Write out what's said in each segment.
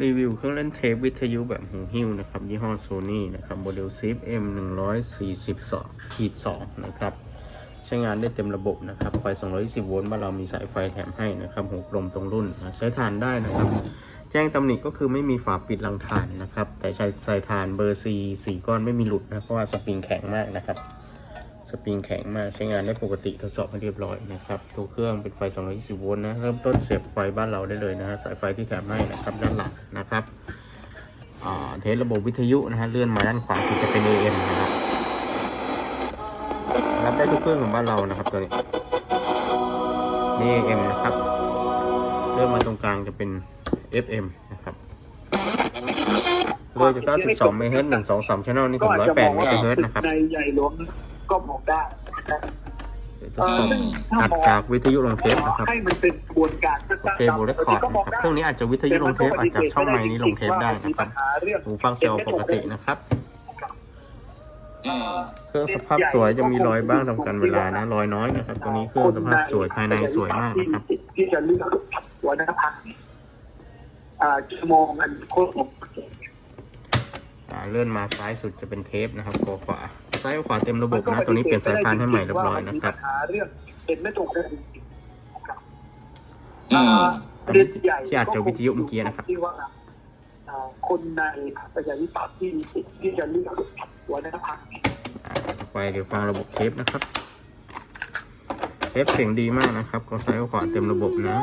รีวิวเครื่องเล่นเทปวิทยุแบบหูหิ้วนะครับ ยี่ห้อโซนี่นะครับโมเดล ZIP M 142ขีด2นะครับ ใช้งานได้เต็มระบบนะครับ ไฟ 220 โวลต์บ้านเรามีสายไฟแถมให้นะครับหูกลมตรงรุ่น ใช้ทานได้นะครับ แจ้งตำหนิก็คือไม่มีฝาปิดรังถ่านนะครับ แต่ใช้ส่ถ่านเบอร์ C สี่ก้อนไม่มีหลุดนะ เพราะว่าสปริงแข็งมากนะครับ สปริงแข็งมากใช้งานได้ปกติทดสอบให้เรียบร้อยนะครับตัวเครื่องเป็นไฟ 220 โวลต์นะ เริ่มต้นเสียบไฟบ้านเราได้เลยนะฮะสายไฟที่แถมให้นะครับด้านหลังนะครับอ่าเทสระบบวิทยุนะฮะเลื่อนมาด้านขวาสุดจะเป็น AM นะครับรับได้ทุกเครื่องของบ้านเรานะครับตัวนี้นี่ AM นะครับเลื่อนมาตรงกลางจะเป็น FM นะครับเลยจาก92เมกะเฮิรตซ์1 2 3 channel นี่ถึง108เมกะเฮิรตซ์นะครับ ในใหญ่หลวงก็มองได้นะครับเดี๋ยวทดสอบอัดจากวิทยุลงเทปนะครับให้มันเป็นกระบวนการโอเคบูเรคคอร์ดนะครับเครื่องนี้อาจจะวิทยุลงเทปอาจจะช่องไมค์นี้ลงเทปได้นะครับหูฟังเซลล์ปกตินะครับอืมเครื่องสภาพสวยจะมีรอยบ้างทำกันเวลานะรอยน้อยนะครับ ตัวนี้เครื่องสภาพสวยภายในสวยมากนะครับที่จะเลือกหัวหน้าพักอ่าชั่วโมงอันโคตรอ่าเลื่อนมาซ้ายสุดจะเป็นเทปนะครับตัวขวา ซ้ายกับขวาเต็มระบบนะ ตัวนี้เปลี่ยนสายพานให้ใหม่เรียบร้อยนะครับปัญหาเรื่องเป็นไม่ตรงกันอืมประเด็นใหญ่ที่อาจจะวิทยุเมื่อกี้นะครับที่ว่าอ่าคนในประชาธิปัตย์ที่ที่จะเลือกหัวหน้าพักอ่าต่อไปเดี๋ยวฟังระบบเทปนะครับเทปเสียงดีมากนะครับก็ซ้ายกับขวาเต็มระบบนะ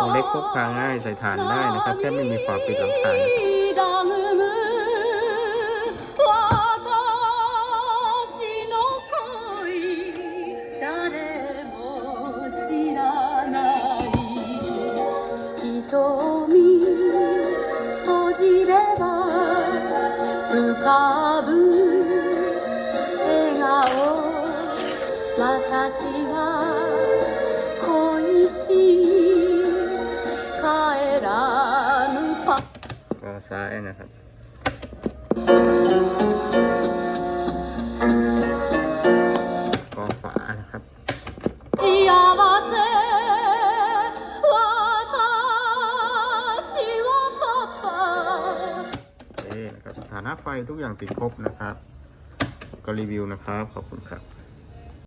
ตัวเล็กพกพาง่ายใส่ฐานได้นะครับ แค่ไม่มีฝาปิดหลังคาน ะครับ閉じれば浮かぶ笑顔私は恋しい帰らぬパ ก็ซ้ายนะครับ นะไฟทุกอย่างติดครบนะครับ ก็รีวิวนะครับ ขอบคุณครับ